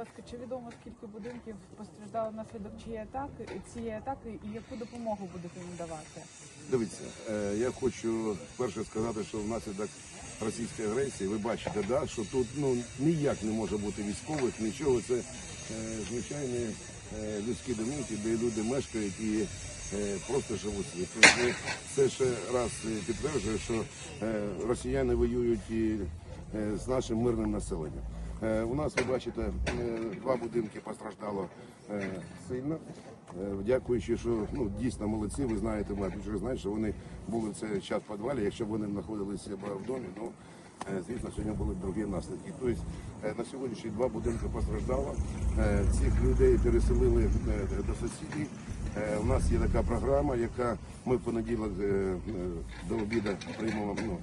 ласка, чи відомо скільки будинків постраждало внаслідок цієї атаки, цієї атаки і яку допомогу будете їм давати? Дивіться, е, я хочу перше сказати, що внаслідок російської агресії ви бачите, да, що тут ну ніяк не може бути військових, нічого. Це е, звичайні е, людські домівки, де люди мешкають і просто живуть. Ну, Це ще раз підтверджує, що росіяни воюють і з нашим мирним населенням. Е, У нас ви бачите, е, два будинки постраждало е, сильно. Дякуючи, що ну дійсно молодці. Ви знаєте, ми вже знаєте, що вони були в цей час в підвалі. Якщо б вони знаходилися в домі, ну звісно, сьогодні були другі наслідки. Тобто е, на сьогоднішній два будинки постраждало. Е, Цих людей переселили е, до сусідів. Е, У нас є така програма, яка ми в понеділок е, е, до обіду приймемо ну,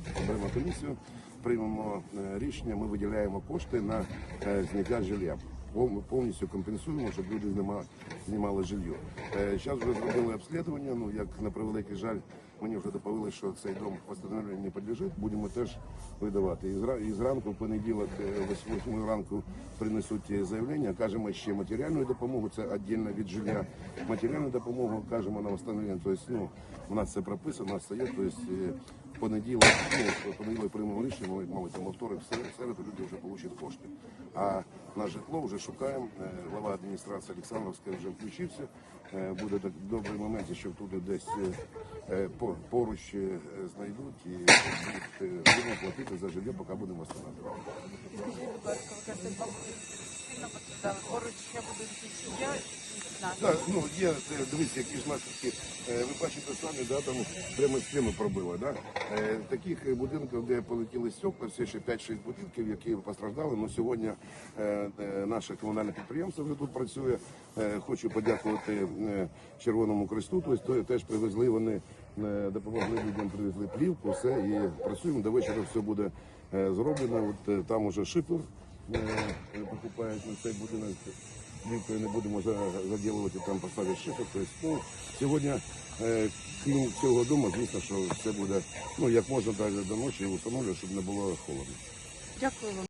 комісію, приймемо е, рішення. Ми виділяємо кошти на е, зняття жилья. Пов- повністю компенсуємо, щоб люди знімали, знімали жилье. Зараз вже зробили обслідування. Ну як на превеликий жаль, мені вже доповіли, що цей дом постановленню не підлежить. Будемо теж видавати. І зранку, в понеділок, е, 8 ранку принесуть е, заявлення. Кажемо ще матеріальну допомогу. Це віддільно від жилья. Матеріальну допомогу кажемо на встановлення. Тобто, ну у нас це прописано, у нас стає. Тобто, е, понеділок, ну, понеділок приймемо рішення, ми, мабуть, на вторик, середу, середу люди вже получать кошти. А на житло вже шукаємо. Е, Глава адміністрації Олександровська вже включився. Е, Буде так добрий момент, що туди десь е, по- поруч знайдуть і будуть платити за житло, поки будемо встановлювати. Скажіть, будь ласка, ви кажете, сильно постраждали. Поруч ще будинки чи є? Так, ну є, дивіться, які ж наслідки. Е, Ви бачите самі, да, там прямо стіни пробило. Да? Е, Таких будинків, де полетіли стекла, все ще 5-6 будинків, які постраждали. Ну, сьогодні е, наше комунальне підприємство вже тут працює. Хочу подякувати Червоному Кресту, тобто то- теж привезли вони, допомогли людям, привезли плівку, все, і працюємо. До вечора все буде зроблено. От там уже шифер е, покупають на цей будинок. Плівкою не будемо за- заділувати, там поставити шифер. Тобто, ну, сьогодні е, крім цього дому, звісно, що все буде ну як можна далі до ночі встановлювати, щоб не було холодно. Дякую вам.